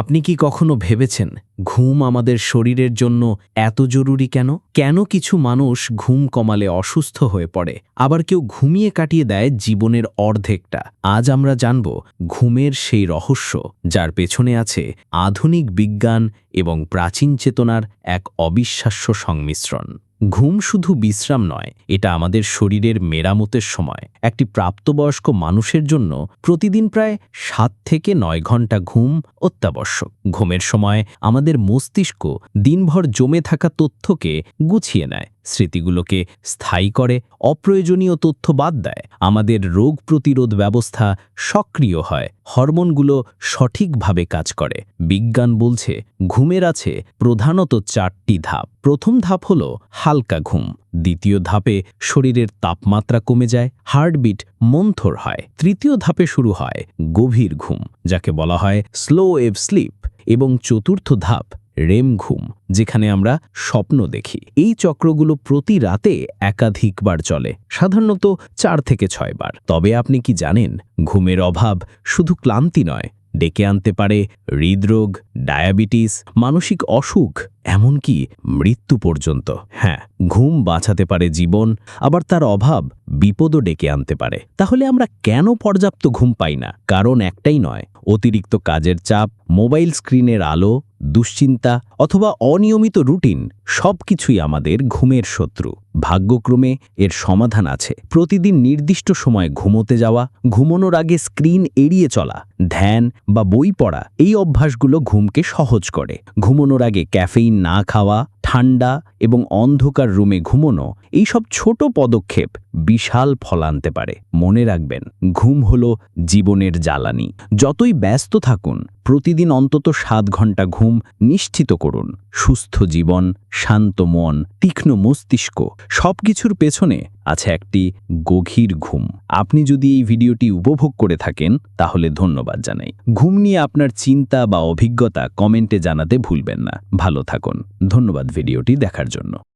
আপনি কি কখনো ভেবেছেন ঘুম আমাদের শরীরের জন্য এত জরুরি কেন? কেন কিছু মানুষ ঘুম কমালে অসুস্থ হয়ে পড়ে, আবার কেউ ঘুমিয়ে কাটিয়ে দেয় জীবনের অর্ধেকটা? আজ আমরা জানব ঘুমের সেই রহস্য, যার পেছনে আছে আধুনিক বিজ্ঞান এবং প্রাচীন চেতনার এক অবিশ্বাস্য সংমিশ্রণ। ঘুম শুধু বিশ্রাম নয়, এটা আমাদের শরীরের মেরামতের সময়। একটি প্রাপ্তবয়স্ক মানুষের জন্য প্রতিদিন প্রায় সাত থেকে নয় ঘণ্টা ঘুম অত্যাবশ্যক। ঘুমের সময় আমাদের মস্তিষ্ক দিনভর জমে থাকা তথ্যকে গুছিয়ে নেয়, স্মৃতিগুলোকে স্থায়ী করে, অপ্রয়োজনীয় তথ্য বাদ দেয়। আমাদের রোগ প্রতিরোধ ব্যবস্থা সক্রিয় হয়। হরমোনগুলো সঠিকভাবে কাজ করে। বিজ্ঞান বলছে, ঘুমের আছে প্রধানত চারটি ধাপ। প্রথম ধাপ হল হালকা ঘুম। দ্বিতীয় ধাপে শরীরের তাপমাত্রা কমে যায়, হার্টবিট মন্থর হয়। তৃতীয় ধাপে শুরু হয় গভীর ঘুম, যাকে বলা হয় স্লো এভ স্লিপ। এবং চতুর্থ ধাপ রেম ঘুম, যেখানে আমরা স্বপ্ন দেখি। এই চক্রগুলো প্রতি রাতে একাধিকবার চলে, সাধারণত চার থেকে ছয় বার। তবে আপনি কি জানেন, ঘুমের অভাব শুধু ক্লান্তি নয়, ডেকে আনতে পারে হৃদরোগ, ডায়াবেটিস, মানসিক অসুখ, এমনকি মৃত্যু পর্যন্ত। হ্যাঁ ঘুম বাঁচাতে পারে জীবন, আবার তার অভাব বিপদও ডেকে আনতে পারে। তাহলে আমরা কেন পর্যাপ্ত ঘুম পাই না? কারণ একটাই নয়, অতিরিক্ত কাজের চাপ, মোবাইল স্ক্রিনের আলো দুশ্চিন্তা অথবা অনিয়মিত রুটিন সবকিছুই আমাদের ঘুমের শত্রু। ভাগ্যক্রমে এর সমাধান আছে। প্রতিদিন নির্দিষ্ট সময়ে ঘুমোতে যাওয়া, ঘুমানোর আগে স্ক্রিন এড়িয়ে চলা, ধ্যান বা বই পড়া, এই অভ্যাসগুলো ঘুমকে সহজ করে। ঘুমানোর আগে ক্যাফেইন না খাওয়া, ঠান্ডা এবং অন্ধকার রুমে ঘুমোনো এই সব ছোট পদক্ষেপ বিশাল ফল আনতে পারে। মনে রাখবেন, ঘুম হলো জীবনের জ্বালানি। যতই ব্যস্ত থাকুন, প্রতিদিন অন্তত সাত ঘণ্টা ঘুম নিশ্চিত করুন। সুস্থ জীবন, শান্ত মন, তীক্ষ্ণ মস্তিষ্ক, সবকিছুর পেছনে আছে একটি গভীর ঘুম। আপনি যদি এই ভিডিওটি উপভোগ করে থাকেন, তাহলে ধন্যবাদ জানাই। ঘুম নিয়ে আপনার চিন্তা বা অভিজ্ঞতা কমেন্টে জানাতে ভুলবেন না। ভালো থাকুন। ধন্যবাদ ভিডিওটি দেখার জন্য।